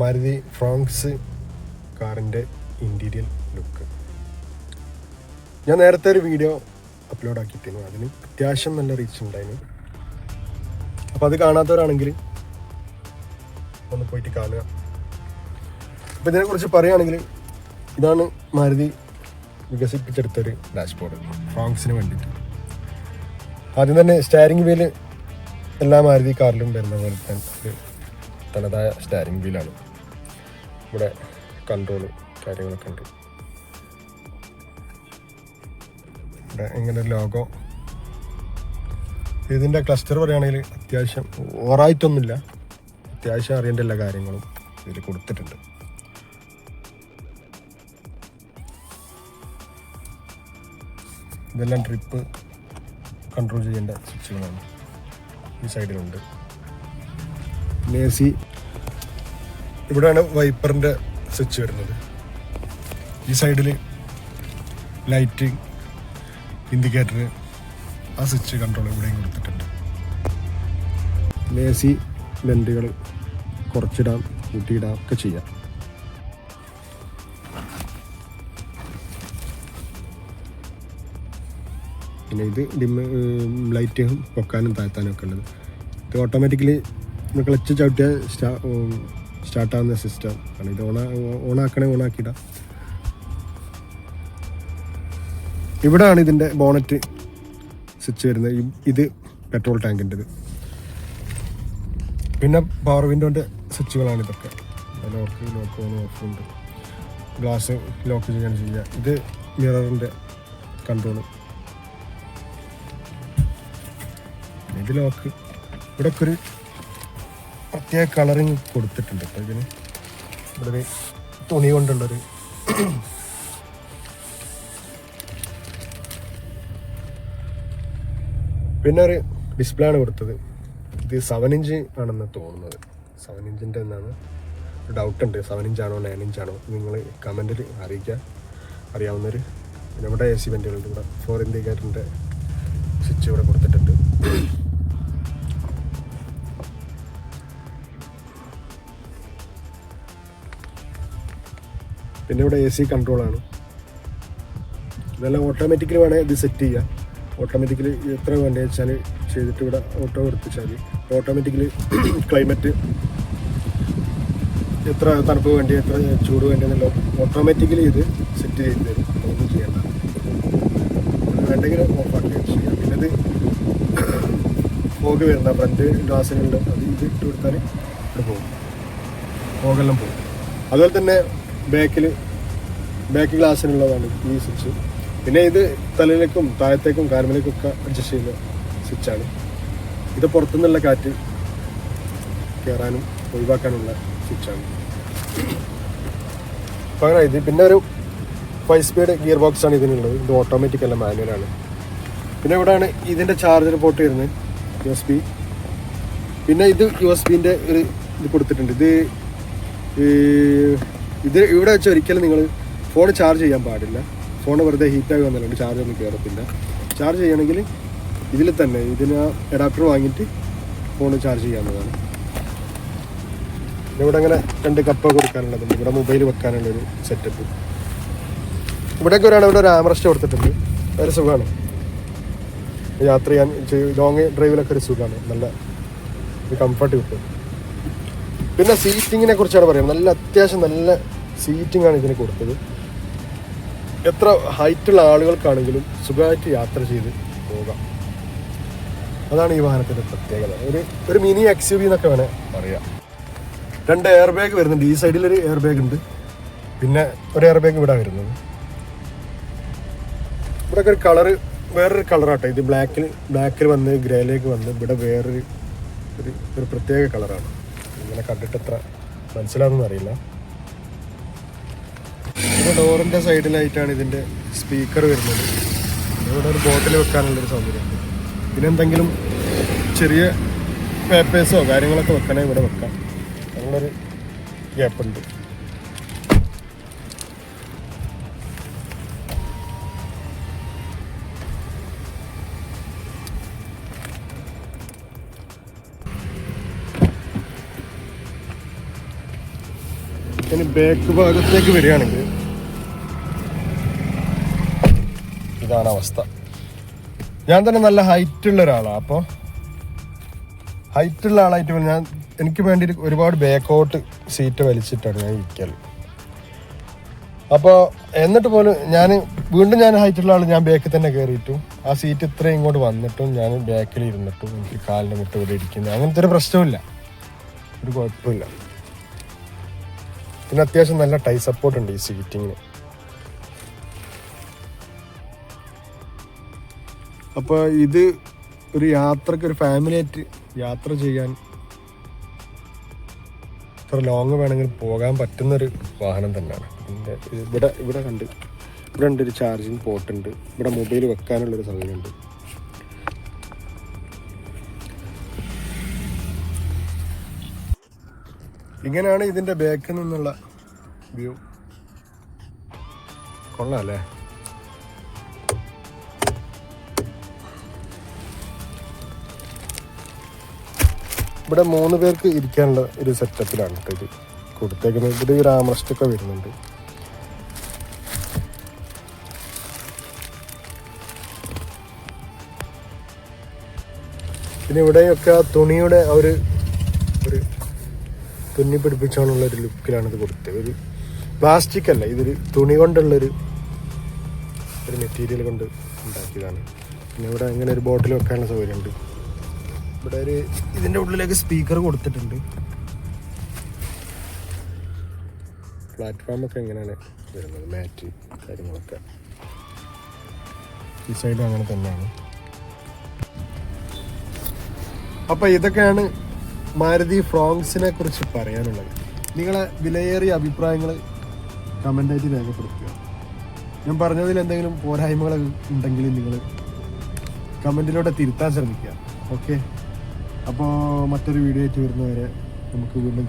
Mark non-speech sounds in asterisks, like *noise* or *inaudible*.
Maruti Fronx കാറിന്റെ interior look ഞാൻ നേരത്തെ ഒരു വീഡിയോ അപ്ലോഡ് ആക്കിയിട്ടിരുന്നു. അതിന് അത്യാവശ്യം നല്ല റീച്ച് ഉണ്ടായിരുന്നു. അപ്പോൾ അത് കാണാത്തവരാണെങ്കിൽ ഒന്ന് പോയിട്ട് കാണുക. അപ്പോൾ ഇതിനെക്കുറിച്ച് പറയുകയാണെങ്കിൽ ഇതാണ് മാരുതി വികസിപ്പിച്ചെടുത്തൊരു ഡാഷ്ബോർഡ് ഫ്രോങ്സിന് വേണ്ടിയിട്ട്. ആദ്യം തന്നെ സ്റ്റാരിങ് വീൽ എല്ലാ മാരുതി കാറിലും വരുന്ന പോലെ തന്നെ തനതായ സ്റ്റാരിങ് വീലാണ് ഇവിടെ കൺട്രോൾ കാര്യങ്ങളൊക്കെ ഉണ്ട്. ഇവിടെ ഇങ്ങനെ ലോഗോ ഇതിന്റെ ക്ലസ്റ്റർ പറയുകയാണെങ്കിൽ അത്യാവശ്യം ഓറായിട്ടൊന്നുമില്ല അത്യാവശ്യം അറിയേണ്ട എല്ലാ കാര്യങ്ങളും ഇതിൽ കൊടുത്തിട്ടുണ്ട്. ഇതെല്ലാം ട്രിപ്പ് കൺട്രോൾ ചെയ്യേണ്ട സ്വിച്ചുകളാണ് ഈ സൈഡിലുണ്ട് പിന്നെ എ സി ഇവിടെയാണ് വൈപ്പറിന്റെ സ്വിച്ച് വരുന്നത്. ഈ സൈഡിൽ ലൈറ്റിംഗ് ഇൻഡിക്കേറ്റർ ആ സ്വിച്ച് കൺട്രോൾ ഇവിടെയും കൊടുത്തിട്ടുണ്ട്. ലേസി ലെന്റുകൾ കുറച്ചിടാം കൂട്ടിയിടാം ഒക്കെ ചെയ്യാം. പിന്നെ ഇത് ഡിമ്മ് ലൈറ്റ് പൊക്കാനും താഴ്ത്താനും ഒക്കെ ഉള്ളത്. ഇത് ഓട്ടോമാറ്റിക്കലി ക്ലച്ച് ചവിട്ടിയാൽ സ്റ്റാ സ്റ്റാർട്ടാവുന്ന സിസ്റ്റം ആണ് ഇത് ഓണ ഓണാക്കണേ ഓണാക്കിയിടാം. ഇവിടാണ് ഇതിന്റെ ബോണറ്റ് സ്വിച്ച് വരുന്നത്. ഇത് പെട്രോൾ ടാങ്കിന്റെത് പിന്നെ പവർ വിൻഡോന്റെ സ്വിച്ചുകളാണ് ഇതൊക്കെ. ലോക്ക് ലോക്ക് ഓൺ ഓഫ് ഉണ്ട്. ഗ്ലാസ് ലോക്ക് ചെയ്യാൻ ചെയ്യുക ഇത് മിററിന്റെ കൺട്രോൾ ഇത് ലോക്ക് ഇവിടെ ഒരു പ്രത്യേക കളറിങ് കൊടുത്തിട്ടുണ്ട് കേട്ടോ ഇതിന്. ഇവിടെ തുണി കൊണ്ടുള്ളൊരു പിന്നെ ഒരു ഡിസ്പ്ലേ ആണ് കൊടുത്തത്. ഇത് സെവൻ ഇഞ്ച് ആണെന്ന് തോന്നുന്നത്. സെവൻ ഇഞ്ചിന്റെ എന്നാണ്? ഡൗട്ട് ഉണ്ട്. സെവൻ ഇഞ്ചാണോ നയൻ ഇഞ്ചാണോ നിങ്ങൾ കമന്റിൽ അറിയിക്കുക അറിയാവുന്നവർ ഇവിടെ എ സി വെന്റുകളുണ്ട് ഇവിടെ ഫോർ ഇന്ത്യക്കാരന്റെ സ്വിച്ച് ഇവിടെ കൊടുത്തിട്ടുണ്ട്. പിന്നെ ഇവിടെ എ സി കൺട്രോളാണ് ഇതെല്ലാം ഓട്ടോമാറ്റിക്കലി വേണേൽ ഇത് സെറ്റ് ചെയ്യുക ഓട്ടോമാറ്റിക്കലി എത്ര വേണ്ടത് വെച്ചാൽ ചെയ്തിട്ട് ഇവിടെ ഓട്ടോ കൊടുത്തിച്ചാൽ ഓട്ടോമാറ്റിക്കലി ക്ലൈമറ്റ് എത്ര തണുപ്പ് വേണ്ടി എത്ര ചൂട് വേണ്ടിയെന്നല്ല ഓട്ടോമാറ്റിക്കലി ഇത് സെറ്റ് ചെയ്ത് തരും. ഒന്നും ചെയ്യണ്ട. വേണ്ടെങ്കിൽ ഓഫാക്കി ചെയ്യാം. പിന്നെ ഇത് *clears throat* ഫോഗ് വരുന്ന ഫ്രണ്ട് ഗ്ലാസ്സിനുണ്ട് അത് ഇത് ഇട്ട് കൊടുത്താൽ ഇവിടെ പോകും. ഫോഗെല്ലാം പോകും. അതുപോലെ തന്നെ ബാക്കിൽ ബാക്ക് ഗ്ലാസ്സിനുള്ളതാണ് ഈ സ്വിച്ച് പിന്നെ ഇത് തലയിലേക്കും താഴത്തേക്കും കാർമലേക്കും ഒക്കെ അഡ്ജസ്റ്റ് ചെയ്യുന്ന സ്വിച്ചാണ് ഇത് പുറത്തുനിന്നുള്ള കാറ്റ് കയറാനും ഒഴിവാക്കാനുള്ള സ്വിച്ചാണ് അപ്പോൾ അങ്ങനെ ഇത് പിന്നെ ഒരു ഫൈവ് സ്പീഡ് ഗിയർ ബോക്സ് ആണ് ഇതിനുള്ളത്. ഇത് ഓട്ടോമാറ്റിക് അല്ല മാനുവലാണ് പിന്നെ ഇവിടെയാണ് ഇതിന്റെ ചാർജർ പോർട്ട് വരുന്നത് യു എസ് ബി പിന്നെ ഇത് യു എസ് ബിന്റെ ഒരു ഇത് കൊടുത്തിട്ടുണ്ട്. ഇത് ഇത് ഇവിടെ വെച്ച് ഒരിക്കലും നിങ്ങൾ ഫോൺ ചാർജ് ചെയ്യാൻ പാടില്ല. ഫോൺ വെറുതെ ഹീറ്റായി വന്നതുകൊണ്ട് ചാർജ് ഒന്നും കയറത്തില്ല ചാർജ് ചെയ്യണമെങ്കിൽ ഇതിൽ തന്നെ ഇതിന് അഡാപ്റ്റർ വാങ്ങിയിട്ട് ഫോൺ ചാർജ് ചെയ്യാവുന്നതാണ്. ഇവിടെ അങ്ങനെ രണ്ട് കപ്പ് കൊടുക്കാനുള്ളതുണ്ട്. ഇവിടെ മൊബൈൽ വെക്കാനുള്ള ഒരു സെറ്റപ്പ് ഇവിടെയൊക്കെ ഒരാൾ ഇവിടെ ഒരു ആമറസ്റ്റ് കൊടുത്തിട്ടുണ്ട്. ഒരു സുഖമാണ് യാത്ര ചെയ്യാൻ ലോങ് ഡ്രൈവിലൊക്കെ ഒരു സുഖമാണ് നല്ല ഒരു കംഫർട്ട് കിട്ടും. പിന്നെ സീറ്റിങ്ങിനെ കുറിച്ചാണ് പറയുന്നത് നല്ല അത്യാവശ്യം നല്ല സീറ്റിംഗ് ആണ് ഇതിന് കൊടുത്തത്. എത്ര ഹൈറ്റുള്ള ആളുകൾക്കാണെങ്കിലും സുഖമായിട്ട് യാത്ര ചെയ്ത് പോകാം. അതാണ് ഈ വാഹനത്തിന്റെ പ്രത്യേകത. ഒരു ഒരു മിനി എക്സ് യു വി എന്നൊക്കെ വേണേൽ പറയാം. രണ്ട് എയർ ബാഗ് വരുന്നുണ്ട്. ഈ സൈഡിൽ ഒരു എയർ ബാഗ് ഉണ്ട്. പിന്നെ ഒരു എയർ ബാഗ് ഇവിടെ വരുന്നത്. ഇവിടെ ഒരു കളറ് വേറൊരു കളറാട്ടോ ഇത് ബ്ലാക്കിൽ ബ്ലാക്കിൽ വന്ന് ഗ്രേയിലേക്ക് വന്ന് ഇവിടെ വേറൊരു ഒരു പ്രത്യേക കളറാണ് ഇങ്ങനെ കണ്ടിട്ട് എത്ര മനസ്സിലാവുന്ന അറിയില്ല. ഇപ്പോൾ ഡോറിന്റെ സൈഡിലായിട്ടാണ് ഇതിന്റെ സ്പീക്കർ വരുന്നത്. ഇവിടെ ഒരു ബോട്ടിൽ വെക്കാനുള്ളൊരു സൗകര്യമുണ്ട്. ഇതിനെന്തെങ്കിലും ചെറിയ പേപ്പേഴ്സോ കാര്യങ്ങളൊക്കെ വെക്കാനേ ഇവിടെ വെക്കാം. അങ്ങനൊരു ഗ്യാപ്പ് ഇനി ബാക്ക് ഭാഗത്തേക്ക് വരികയാണെങ്കിൽ ഇതാണ് അവസ്ഥ. ഞാൻ തന്നെ നല്ല ഹൈറ്റ് ഉള്ള ഒരാളാണ് അപ്പോൾ ഹൈറ്റ് ഉള്ള ആളായിട്ട് ഞാൻ എനിക്ക് വേണ്ടി ഒരുപാട് ബാക്കോട്ട് സീറ്റ് വലിച്ചിട്ടാണ് ഞാൻ ഇരിക്കൽ അപ്പോൾ എന്നിട്ട് പോലും ഞാൻ വീണ്ടും ഞാൻ ഹൈറ്റ് ഉള്ള ആൾ ഞാൻ ബാക്കിൽ തന്നെ കയറിയിട്ടും ആ സീറ്റ് ഇത്രയും ഇങ്ങോട്ട് വന്നിട്ടും ഞാൻ ബാക്കിൽ ഇരുന്നിട്ടും എനിക്ക് കാലിന്റെ മുട്ട് ഇവിടെ അങ്ങനത്തെ ഒരു പ്രശ്നമില്ല ഒരു കുഴപ്പമില്ല പിന്നെ അത്യാവശ്യം നല്ല ടൈ സപ്പോർട്ട് ഉണ്ട് ഈ സീറ്റിങ്ങിന് അപ്പോൾ ഇത് ഒരു യാത്രയ്ക്ക് ഒരു ഫാമിലി ആയിട്ട് യാത്ര ചെയ്യാൻ ഇത്ര ലോങ് വേണമെങ്കിൽ പോകാൻ പറ്റുന്നൊരു വാഹനം തന്നെയാണ്. ഇതിന്റെ ഇവിടെ ഇവിടെ കണ്ട് ഇവിടെ ഉണ്ട് ഒരു ചാർജിങ് പോർട്ട് ഉണ്ട്. ഇവിടെ മൊബൈൽ വെക്കാനുള്ളൊരു സൗകര്യമുണ്ട് ഇങ്ങനെയാണ് ഇതിന്റെ ബാക്കിൽ നിന്നുള്ള വ്യൂ കൊള്ളാം അല്ലേ ഇവിടെ മൂന്ന് പേർക്ക് ഇരിക്കാനുള്ള ഒരു സെറ്റപ്പിലാണ് ഇത്. കൊടുത്തേക്കുന്നത് ഇവിടെ ഒരു ആമറസ്റ്റൊക്കെ വരുന്നുണ്ട്. പിന്നെ ഇവിടെയൊക്കെ ആ തുണിയുടെ ഒരു ഒരു തുന്നി ഒരു ലുക്കിലാണ് ഇത് കൊടുത്തത്. ഒരു പ്ലാസ്റ്റിക് അല്ല ഇതൊരു തുണി കൊണ്ടുള്ളൊരു ഒരു മെറ്റീരിയൽ കൊണ്ട് ഉണ്ടാക്കിയതാണ്. പിന്നെ ഇവിടെ ഇങ്ങനെ ഒരു ബോട്ടിൽ വെക്കാനുള്ള സൗകര്യമുണ്ട്. ഇവിടെ ഒരു ഇതിന്റെ ഉള്ളിലേക്ക് സ്പീക്കർ കൊടുത്തിട്ടുണ്ട്. പ്ലാറ്റ്ഫോം ഒക്കെ എങ്ങനെയാണ് വരുന്നത് മാറ്റ് കാര്യങ്ങളൊക്കെ. ഈ സൈഡും അങ്ങനെ തന്നെയാണ്. അപ്പോൾ ഇതൊക്കെയാണ് മാരുതി ഫ്രോങ്സിനെ കുറിച്ച് പറയാനുള്ളത്. നിങ്ങളെ വിലയേറിയ അഭിപ്രായങ്ങൾ കമന്റായിട്ട് രേഖപ്പെടുത്തുക. ഞാൻ പറഞ്ഞതിൽ എന്തെങ്കിലും പോരായ്മകൾ ഉണ്ടെങ്കിൽ നിങ്ങൾ കമന്റിലൂടെ തിരുത്താൻ ശ്രമിക്കുക. ഓക്കെ? അപ്പോൾ മറ്റൊരു വീഡിയോ ആയിട്ട് വരുന്നവരെ നമുക്ക് വീണ്ടും